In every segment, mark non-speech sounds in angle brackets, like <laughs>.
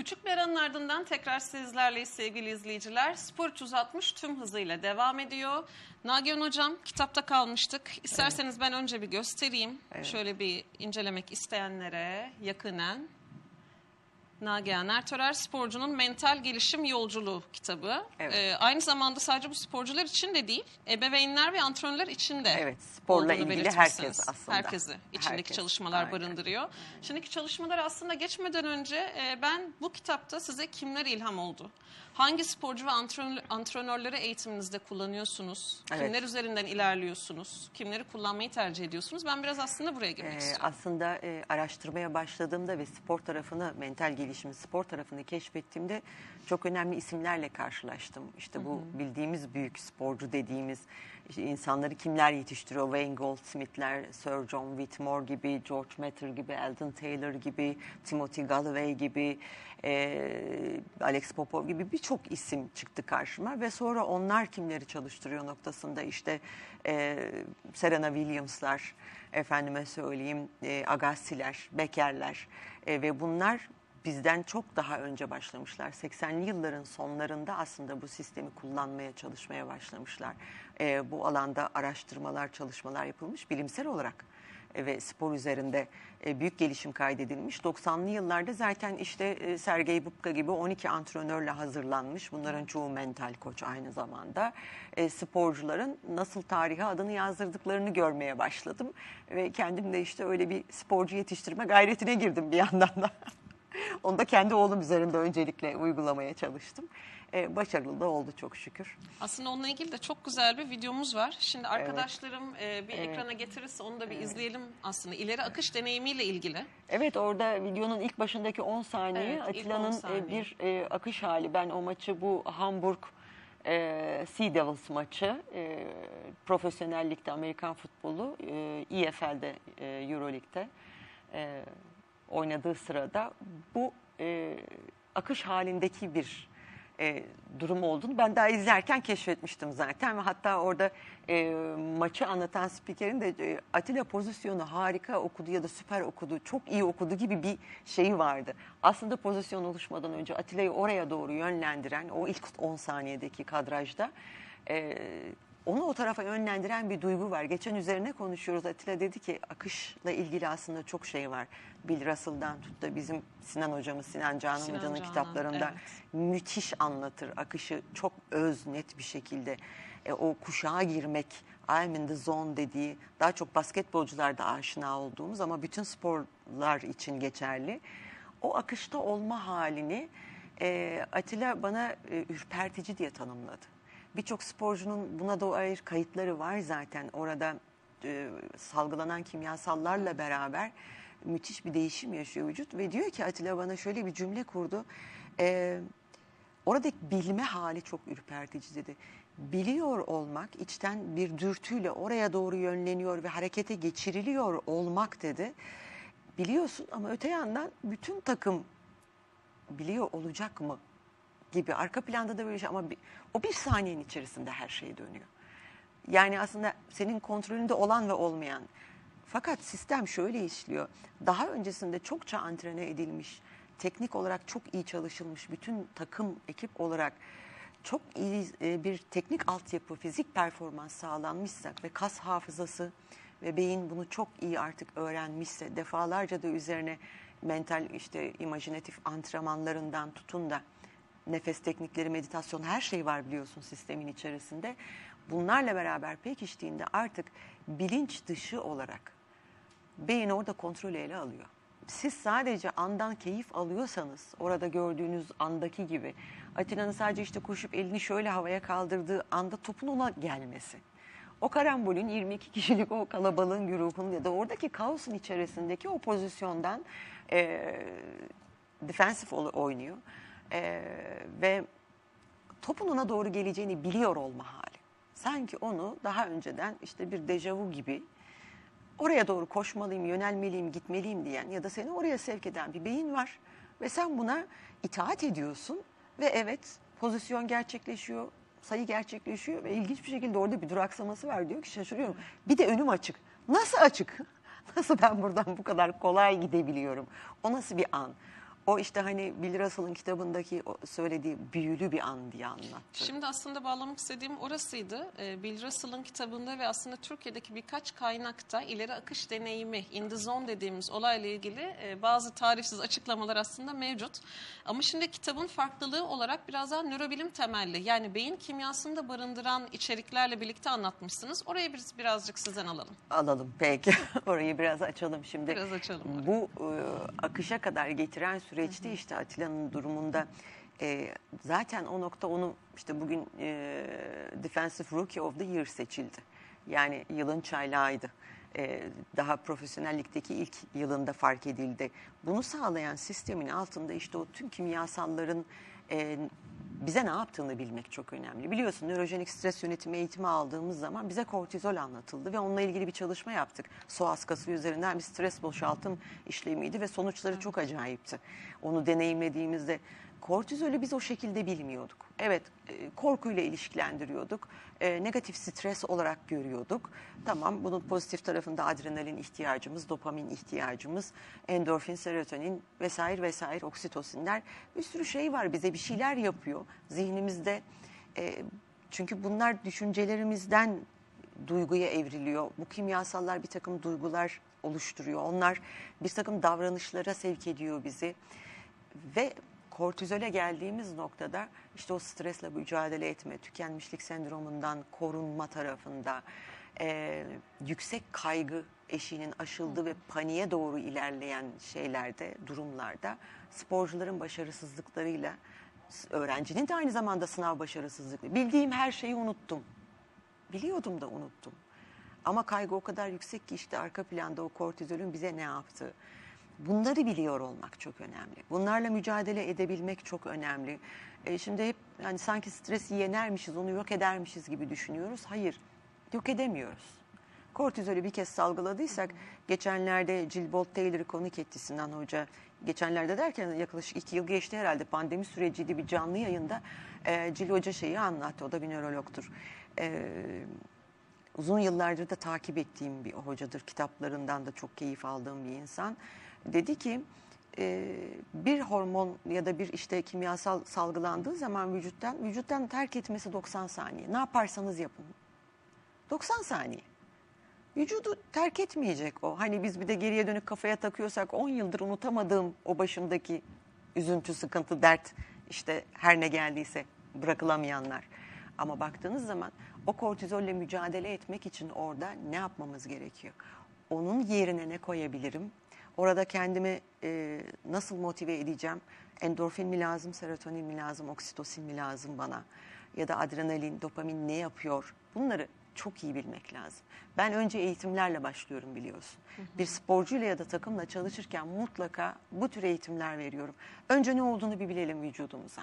Küçük bir aranın ardından tekrar sizlerle sevgili izleyiciler. Spor 360 tüm hızıyla devam ediyor. Nagihan Hocam kitapta kalmıştık. İsterseniz ben önce bir göstereyim. Şöyle bir incelemek isteyenlere yakınen. Nagihan Ertörer sporcunun mental gelişim yolculuğu kitabı. Evet. Ee, aynı zamanda sadece bu sporcular için de değil, ebeveynler ve antrenörler için de Evet, sporla ilgili herkes aslında. Herkesi içindeki Herkes, çalışmalar aynen. barındırıyor. Şimdiki çalışmalar aslında geçmeden önce e, ben bu kitapta size kimler ilham oldu? Hangi sporcu ve antrenör, antrenörleri eğitiminizde kullanıyorsunuz? Evet. Kimler üzerinden ilerliyorsunuz? Kimleri kullanmayı tercih ediyorsunuz? Ben biraz aslında buraya girmek Ee, istiyorum. aslında e, araştırmaya başladığımda ve spor tarafını, mental gelişim spor tarafını keşfettiğimde çok önemli isimlerle karşılaştım. İşte bu bildiğimiz büyük sporcu dediğimiz işte insanları kimler yetiştiriyor? Wayne Goldsmith'ler, Sir John Whitmore gibi, George Matter gibi, Eldon Taylor gibi, Timothy Galloway gibi, e, Alex Popov gibi birçok isim çıktı karşıma ve sonra onlar kimleri çalıştırıyor noktasında işte e, Serena Williams'lar, efendime söyleyeyim e, Agassi'ler, Becker'ler e, ve bunlar bizden çok daha önce başlamışlar. 80'li yılların sonlarında aslında bu sistemi kullanmaya çalışmaya başlamışlar. E, bu alanda araştırmalar, çalışmalar yapılmış bilimsel olarak e, ve spor üzerinde e, büyük gelişim kaydedilmiş. 90'lı yıllarda zaten işte e, Sergey Bubka gibi 12 antrenörle hazırlanmış. Bunların çoğu mental koç aynı zamanda. E, Sporcuların nasıl tarihe adını yazdırdıklarını görmeye başladım. Ve kendim de işte öyle bir sporcu yetiştirme gayretine girdim bir yandan da. <laughs> <laughs> Onu da kendi oğlum üzerinde öncelikle uygulamaya çalıştım. E, başarılı da oldu çok şükür. Aslında onunla ilgili de çok güzel bir videomuz var. Şimdi arkadaşlarım e, bir ekrana getirirse onu da bir izleyelim aslında. İleri akış deneyimiyle ilgili. Evet orada videonun ilk başındaki 10 saniye Evet, ilk 10 Atilla'nın e, saniye. bir e, akış hali. Ben o maçı bu Hamburg e, Sea Devils maçı e, profesyonel ligde Amerikan futbolu e, EFL'de e, Euroleague'de e, oynadığı sırada bu e, akış halindeki bir e, durum olduğunu ben daha izlerken keşfetmiştim zaten hatta orada e, maçı anlatan spikerin de e, Atilla pozisyonu harika okudu ya da süper okudu, çok iyi okudu gibi bir şeyi vardı. Aslında pozisyon oluşmadan önce Atilla'yı oraya doğru yönlendiren o ilk 10 saniyedeki kadrajda e, onu o tarafa yönlendiren bir duygu var. Geçen üzerine konuşuyoruz. Atilla dedi ki akışla ilgili aslında çok şey var. Bill Russell'dan tut da bizim Sinan hocamız Sinan Canan Sinan hocanın Canan, kitaplarında evet. müthiş anlatır. Akışı çok öz net bir şekilde. E, o kuşağa girmek, I'm in the zone dediği daha çok basketbolcularda aşina olduğumuz ama bütün sporlar için geçerli. O akışta olma halini e, Atilla bana e, ürpertici diye tanımladı. Birçok sporcunun buna dair kayıtları var zaten. Orada e, salgılanan kimyasallarla beraber müthiş bir değişim yaşıyor vücut. Ve diyor ki Atilla bana şöyle bir cümle kurdu. E, oradaki bilme hali çok ürpertici dedi. Biliyor olmak içten bir dürtüyle oraya doğru yönleniyor ve harekete geçiriliyor olmak dedi. Biliyorsun ama öte yandan bütün takım biliyor olacak mı gibi arka planda da böyle şey ama bir- o bir saniyenin içerisinde her şey dönüyor. Yani aslında senin kontrolünde olan ve olmayan. Fakat sistem şöyle işliyor. Daha öncesinde çokça antrene edilmiş, teknik olarak çok iyi çalışılmış bütün takım, ekip olarak çok iyi e, bir teknik altyapı, fizik performans sağlanmışsa ve kas hafızası ve beyin bunu çok iyi artık öğrenmişse, defalarca da üzerine mental işte imajinatif antrenmanlarından tutun da nefes teknikleri, meditasyon her şey var biliyorsun sistemin içerisinde. Bunlarla beraber pekiştiğinde artık bilinç dışı olarak beyin orada kontrolü ele alıyor. Siz sadece andan keyif alıyorsanız orada gördüğünüz andaki gibi Atilla'nın sadece işte koşup elini şöyle havaya kaldırdığı anda topun ona gelmesi. O karambolün 22 kişilik o kalabalığın güruhunun ya da oradaki kaosun içerisindeki o pozisyondan eee defensif oynuyor. Eee, ve topun ona doğru geleceğini biliyor olma hali. Sanki onu daha önceden işte bir dejavu gibi oraya doğru koşmalıyım, yönelmeliyim, gitmeliyim diyen ya da seni oraya sevk eden bir beyin var. Ve sen buna itaat ediyorsun ve evet pozisyon gerçekleşiyor, sayı gerçekleşiyor ve ilginç bir şekilde orada bir duraksaması var diyor ki şaşırıyorum. Bir de önüm açık. Nasıl açık? <laughs> Nasıl ben buradan bu kadar kolay gidebiliyorum? O nasıl bir an? O işte hani Bill Russell'ın kitabındaki o söylediği büyülü bir an diye anlattı. Şimdi aslında bağlamak istediğim orasıydı. Ee, Bill Russell'ın kitabında ve aslında Türkiye'deki birkaç kaynakta ileri akış deneyimi, in the zone dediğimiz olayla ilgili e, bazı tarifsiz açıklamalar aslında mevcut. Ama şimdi kitabın farklılığı olarak biraz daha nörobilim temelli. Yani beyin kimyasını da barındıran içeriklerle birlikte anlatmışsınız. Orayı biz birazcık sizden alalım. Alalım peki. <laughs> Orayı biraz açalım şimdi. Biraz açalım. Bu e, akışa kadar getiren süreçte işte Atilla'nın durumunda e, zaten o nokta onu işte bugün e, Defensive Rookie of the Year seçildi. Yani yılın çaylağıydı. E, daha profesyonellikteki ilk yılında fark edildi. Bunu sağlayan sistemin altında işte o tüm kimyasalların e, bize ne yaptığını bilmek çok önemli. Biliyorsun nörojenik stres yönetimi eğitimi aldığımız zaman bize kortizol anlatıldı ve onunla ilgili bir çalışma yaptık. Psoas kası üzerinden bir stres boşaltım işlemiydi ve sonuçları çok acayipti. Onu deneyimlediğimizde kortizolü biz o şekilde bilmiyorduk. Evet e, korkuyla ilişkilendiriyorduk. E, negatif stres olarak görüyorduk. Tamam bunun pozitif tarafında adrenalin ihtiyacımız, dopamin ihtiyacımız, endorfin, serotonin vesaire vesaire oksitosinler bir sürü şey var bize bir şeyler yapıyor zihnimizde. E, çünkü bunlar düşüncelerimizden duyguya evriliyor. Bu kimyasallar bir takım duygular oluşturuyor. Onlar bir takım davranışlara sevk ediyor bizi. Ve kortizole geldiğimiz noktada işte o stresle mücadele etme, tükenmişlik sendromundan korunma tarafında e, yüksek kaygı eşiğinin aşıldığı ve paniğe doğru ilerleyen şeylerde, durumlarda sporcuların başarısızlıklarıyla öğrencinin de aynı zamanda sınav başarısızlıkları. Bildiğim her şeyi unuttum. Biliyordum da unuttum. Ama kaygı o kadar yüksek ki işte arka planda o kortizolün bize ne yaptığı. Bunları biliyor olmak çok önemli. Bunlarla mücadele edebilmek çok önemli. E şimdi hep yani sanki stresi yenermişiz, onu yok edermişiz gibi düşünüyoruz. Hayır, yok edemiyoruz. Kortizolü bir kez salgıladıysak, geçenlerde Jill Bolt Taylor'ı konuk etti Sinan Hoca. Geçenlerde derken yaklaşık iki yıl geçti herhalde pandemi süreciydi bir canlı yayında. E, Jill Hoca şeyi anlattı, o da bir nörologtur. E, uzun yıllardır da takip ettiğim bir hocadır. Kitaplarından da çok keyif aldığım bir insan. Dedi ki e, bir hormon ya da bir işte kimyasal salgılandığı zaman vücuttan vücuttan terk etmesi 90 saniye. Ne yaparsanız yapın. 90 saniye. Vücudu terk etmeyecek o. Hani biz bir de geriye dönük kafaya takıyorsak 10 yıldır unutamadığım o başımdaki üzüntü, sıkıntı, dert işte her ne geldiyse bırakılamayanlar. Ama baktığınız zaman o kortizolle mücadele etmek için orada ne yapmamız gerekiyor? Onun yerine ne koyabilirim? Orada kendimi e, nasıl motive edeceğim? Endorfin mi lazım, serotonin mi lazım, oksitosin mi lazım bana? Ya da adrenalin, dopamin ne yapıyor? Bunları çok iyi bilmek lazım. Ben önce eğitimlerle başlıyorum biliyorsun. Hı hı. Bir sporcuyla ya da takımla çalışırken mutlaka bu tür eğitimler veriyorum. Önce ne olduğunu bir bilelim vücudumuza.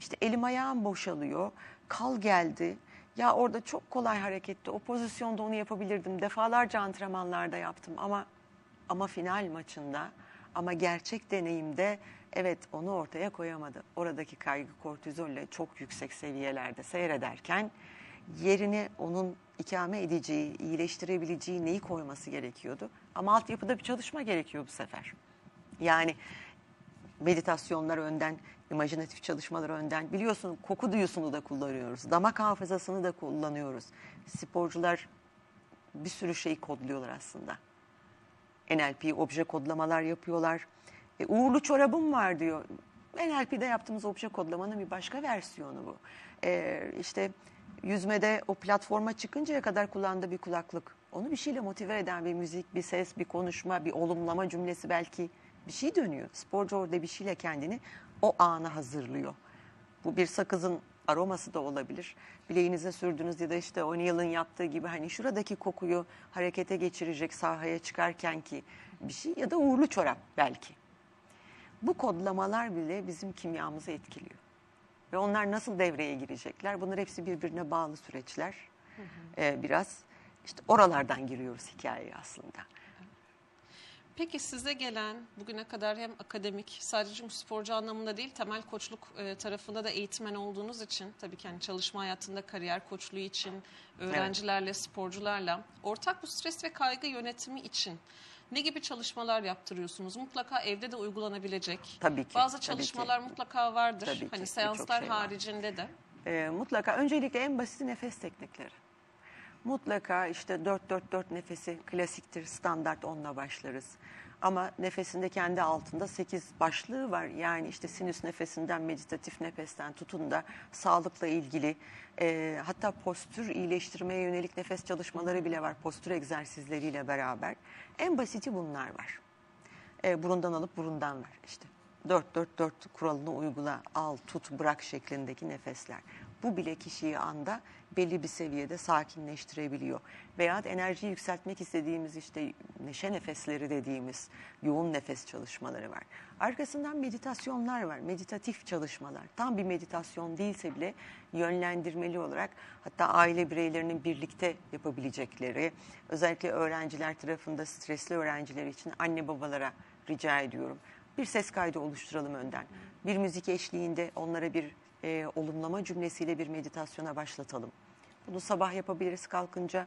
İşte elim ayağım boşalıyor, kal geldi. Ya orada çok kolay hareketti, o pozisyonda onu yapabilirdim. Defalarca antrenmanlarda yaptım ama ama final maçında ama gerçek deneyimde evet onu ortaya koyamadı. Oradaki kaygı kortizolle çok yüksek seviyelerde seyrederken yerine onun ikame edeceği, iyileştirebileceği neyi koyması gerekiyordu. Ama altyapıda bir çalışma gerekiyor bu sefer. Yani meditasyonlar önden, imajinatif çalışmalar önden. Biliyorsun koku duyusunu da kullanıyoruz. Damak hafızasını da kullanıyoruz. Sporcular bir sürü şeyi kodluyorlar aslında. NLP obje kodlamalar yapıyorlar. E, uğurlu çorabım var diyor. NLP'de yaptığımız obje kodlamanın bir başka versiyonu bu. E, işte yüzmede o platforma çıkıncaya kadar kullandığı bir kulaklık. Onu bir şeyle motive eden bir müzik, bir ses, bir konuşma, bir olumlama cümlesi belki bir şey dönüyor. Sporcu orada bir şeyle kendini o ana hazırlıyor. Bu bir sakızın aroması da olabilir. Bileğinize sürdüğünüz ya da işte O'Neill'ın yaptığı gibi hani şuradaki kokuyu harekete geçirecek sahaya çıkarken ki bir şey ya da uğurlu çorap belki. Bu kodlamalar bile bizim kimyamızı etkiliyor. Ve onlar nasıl devreye girecekler? Bunlar hepsi birbirine bağlı süreçler. Hı hı. Ee, biraz işte oralardan giriyoruz hikayeye aslında. Peki size gelen bugüne kadar hem akademik sadece çünkü sporcu anlamında değil temel koçluk e, tarafında da eğitmen olduğunuz için tabii ki hani çalışma hayatında kariyer koçluğu için öğrencilerle sporcularla ortak bu stres ve kaygı yönetimi için ne gibi çalışmalar yaptırıyorsunuz? Mutlaka evde de uygulanabilecek. Tabii ki, Bazı tabii çalışmalar mutlaka vardır. Tabii ki, hani seanslar şey var. haricinde de. Ee, mutlaka öncelikle en basit nefes teknikleri. Mutlaka işte 4-4-4 nefesi klasiktir, standart onunla başlarız. Ama nefesinde kendi altında 8 başlığı var. Yani işte sinüs nefesinden, meditatif nefesten tutun da sağlıkla ilgili e, hatta postür iyileştirmeye yönelik nefes çalışmaları bile var. Postür egzersizleriyle beraber. En basiti bunlar var. E, burundan alıp burundan ver işte. 4-4-4 kuralını uygula, al, tut, bırak şeklindeki nefesler. Bu bile kişiyi anda belli bir seviyede sakinleştirebiliyor. Veya enerjiyi yükseltmek istediğimiz işte neşe nefesleri dediğimiz yoğun nefes çalışmaları var. Arkasından meditasyonlar var, meditatif çalışmalar. Tam bir meditasyon değilse bile yönlendirmeli olarak hatta aile bireylerinin birlikte yapabilecekleri, özellikle öğrenciler tarafında stresli öğrenciler için anne babalara rica ediyorum. Bir ses kaydı oluşturalım önden. Bir müzik eşliğinde onlara bir e, olumlama cümlesiyle bir meditasyona başlatalım. Bunu sabah yapabiliriz kalkınca,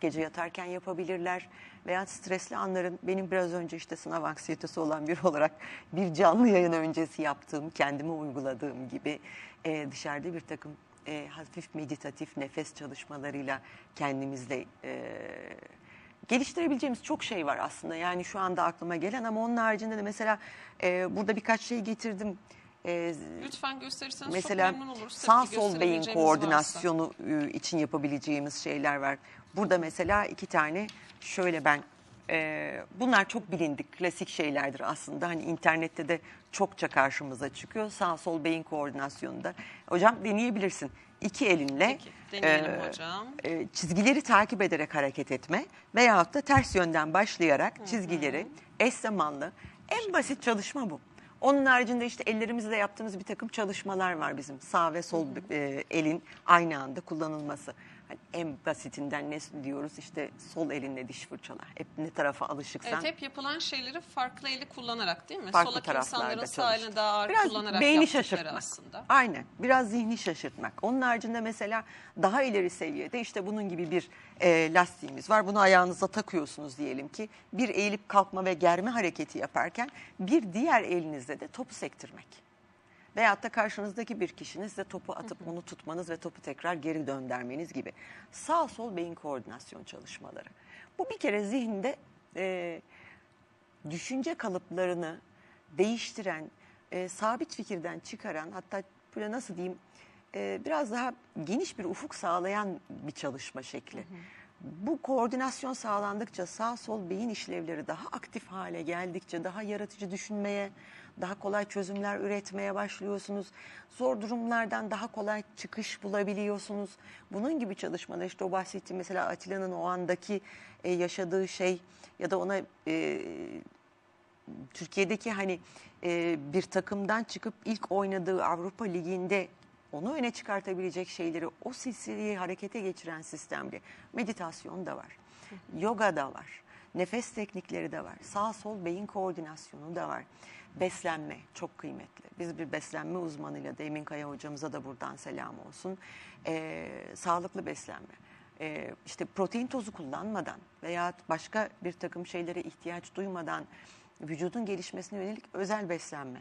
gece yatarken yapabilirler. Veya stresli anların benim biraz önce işte sınav anksiyetesi olan biri olarak bir canlı yayın öncesi yaptığım, kendime uyguladığım gibi e, dışarıda bir takım e, hafif meditatif nefes çalışmalarıyla kendimizle e, geliştirebileceğimiz çok şey var aslında. Yani şu anda aklıma gelen ama onun haricinde de mesela e, burada birkaç şey getirdim. E, Lütfen gösterirseniz mesela çok memnun oluruz. sağ Tabii ki sol beyin gösterebileceğimiz koordinasyonu e, için yapabileceğimiz şeyler var. Burada mesela iki tane şöyle ben e, bunlar çok bilindik klasik şeylerdir aslında. Hani internette de çokça karşımıza çıkıyor. Sağ sol beyin koordinasyonunda. Hocam deneyebilirsin. İki elinle Peki, deneyelim e, hocam. e, çizgileri takip ederek hareket etme veyahut da ters yönden başlayarak çizgileri eş zamanlı en basit çalışma bu. Onun haricinde işte ellerimizle yaptığımız bir takım çalışmalar var bizim. Sağ ve sol e, elin aynı anda kullanılması. Hani en basitinden ne diyoruz işte sol elinle diş fırçala. Hep ne tarafa alışıksan. Evet hep yapılan şeyleri farklı eli kullanarak değil mi? farklı Solak taraflarda çalıştık. daha ağır Biraz kullanarak beyni şaşırtmak. aslında. Aynen. Biraz zihni şaşırtmak. Onun haricinde mesela daha ileri seviyede işte bunun gibi bir e, lastiğimiz var. Bunu ayağınıza takıyorsunuz diyelim ki. Bir eğilip kalkma ve germe hareketi yaparken bir diğer elinizle de topu sektirmek. Veyahut da karşınızdaki bir kişinin size topu atıp onu tutmanız ve topu tekrar geri döndürmeniz gibi. Sağ sol beyin koordinasyon çalışmaları. Bu bir kere zihinde e, düşünce kalıplarını değiştiren, e, sabit fikirden çıkaran hatta böyle nasıl diyeyim e, biraz daha geniş bir ufuk sağlayan bir çalışma şekli. Bu koordinasyon sağlandıkça sağ sol beyin işlevleri daha aktif hale geldikçe daha yaratıcı düşünmeye, daha kolay çözümler üretmeye başlıyorsunuz. Zor durumlardan daha kolay çıkış bulabiliyorsunuz. Bunun gibi çalışmalar işte o bahsettiğim mesela Atilla'nın o andaki e, yaşadığı şey ya da ona e, Türkiye'deki hani e, bir takımdan çıkıp ilk oynadığı Avrupa Ligi'nde onu öne çıkartabilecek şeyleri o silsileyi harekete geçiren sistemde meditasyon da var. Yoga da var. Nefes teknikleri de var. Sağ sol beyin koordinasyonu da var. Beslenme çok kıymetli. Biz bir beslenme uzmanıyla da Emin Kaya hocamıza da buradan selam olsun. Ee, sağlıklı beslenme. Ee, işte protein tozu kullanmadan veya başka bir takım şeylere ihtiyaç duymadan vücudun gelişmesine yönelik özel beslenme.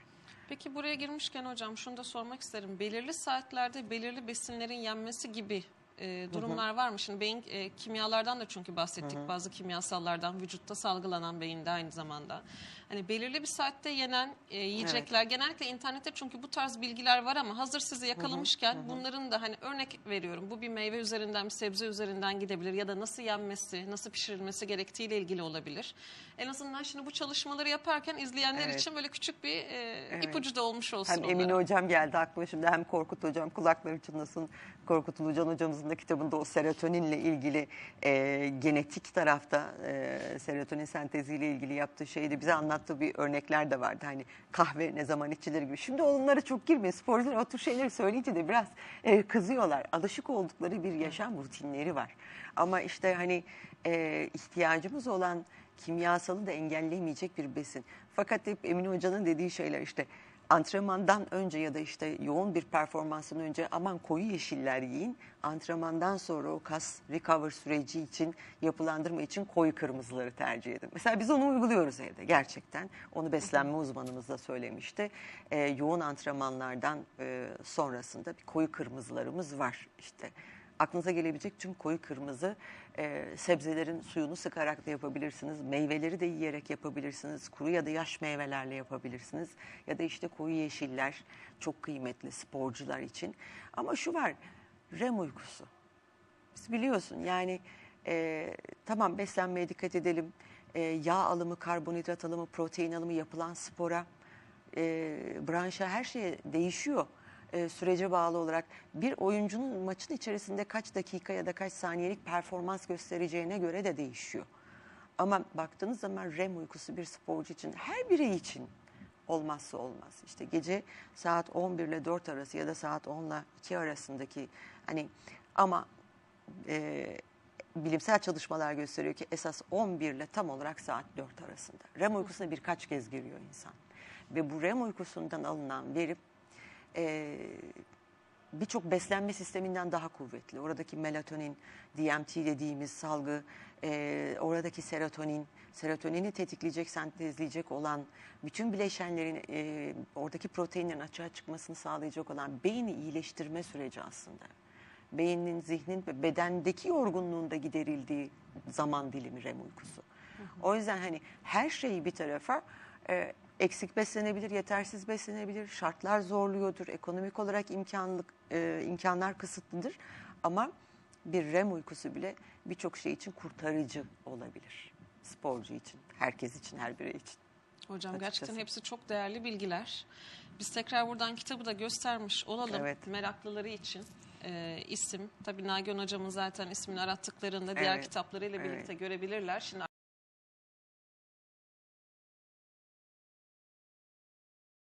Peki buraya girmişken hocam şunu da sormak isterim. Belirli saatlerde belirli besinlerin yenmesi gibi e, durumlar var mı? Şimdi beyin e, kimyalardan da çünkü bahsettik. Bazı kimyasallardan vücutta salgılanan beyinde aynı zamanda. Hani belirli bir saatte yenen e, yiyecekler genellikle internette çünkü bu tarz bilgiler var ama hazır sizi yakalamışken bunların da hani örnek veriyorum. Bu bir meyve üzerinden bir sebze üzerinden gidebilir ya da nasıl yenmesi, nasıl pişirilmesi gerektiğiyle ilgili olabilir. En azından şimdi bu çalışmaları yaparken izleyenler Evet. için böyle küçük bir e, ipucu da olmuş olsun Hem Emine onlara. Hocam geldi aklıma şimdi hem Korkut Hocam kulakları çınlasın. Korkut Ulucan Hocamızın da kitabında o serotoninle ilgili e, genetik tarafta e, serotonin senteziyle ilgili yaptığı şeyde bize anlattığı bir örnekler de vardı. Hani kahve ne zaman içilir gibi. Şimdi onlara çok girmeyin. Sporcular o tür şeyleri söyleyince de biraz e, kızıyorlar. Alışık oldukları bir yaşam rutinleri var. Ama işte hani e, ihtiyacımız olan kimyasalı da engellemeyecek bir besin. Fakat hep Emin Hoca'nın dediği şeyler işte antrenmandan önce ya da işte yoğun bir performansın önce aman koyu yeşiller yiyin. Antrenmandan sonra o kas recover süreci için yapılandırma için koyu kırmızıları tercih edin. Mesela biz onu uyguluyoruz evde gerçekten. Onu beslenme uzmanımız da söylemişti. Ee, yoğun antrenmanlardan e, sonrasında bir koyu kırmızılarımız var işte. Aklınıza gelebilecek tüm koyu kırmızı e, sebzelerin suyunu sıkarak da yapabilirsiniz. Meyveleri de yiyerek yapabilirsiniz. Kuru ya da yaş meyvelerle yapabilirsiniz. Ya da işte koyu yeşiller çok kıymetli sporcular için. Ama şu var, REM uykusu. Biz biliyorsun yani e, tamam beslenmeye dikkat edelim. E, yağ alımı, karbonhidrat alımı, protein alımı yapılan spora, e, branşa her şeye değişiyor. E, sürece bağlı olarak bir oyuncunun maçın içerisinde kaç dakika ya da kaç saniyelik performans göstereceğine göre de değişiyor. Ama baktığınız zaman REM uykusu bir sporcu için her birey için olmazsa olmaz. İşte gece saat 11 ile 4 arası ya da saat 10 ile 2 arasındaki hani ama e, bilimsel çalışmalar gösteriyor ki esas 11 ile tam olarak saat 4 arasında. REM uykusuna birkaç kez giriyor insan. Ve bu REM uykusundan alınan verim e, birçok beslenme sisteminden daha kuvvetli. Oradaki melatonin, DMT dediğimiz salgı, e, oradaki serotonin, serotonini tetikleyecek, sentezleyecek olan bütün bileşenlerin, e, oradaki proteinlerin açığa çıkmasını sağlayacak olan beyni iyileştirme süreci aslında. Beynin, zihnin ve bedendeki yorgunluğun da giderildiği zaman dilimi REM uykusu. O yüzden hani her şeyi bir tarafa e, eksik beslenebilir, yetersiz beslenebilir, şartlar zorluyordur, ekonomik olarak imkanlık, e, imkanlar kısıtlıdır. Ama bir REM uykusu bile birçok şey için kurtarıcı olabilir. Sporcu için, herkes için, her birey için. Hocam Açıkçası. gerçekten hepsi çok değerli bilgiler. Biz tekrar buradan kitabı da göstermiş olalım Evet. meraklıları için. Ee, isim, tabii Nagihan hocamın zaten ismini arattıklarında diğer Evet, kitaplarıyla evet. birlikte görebilirler. Şimdi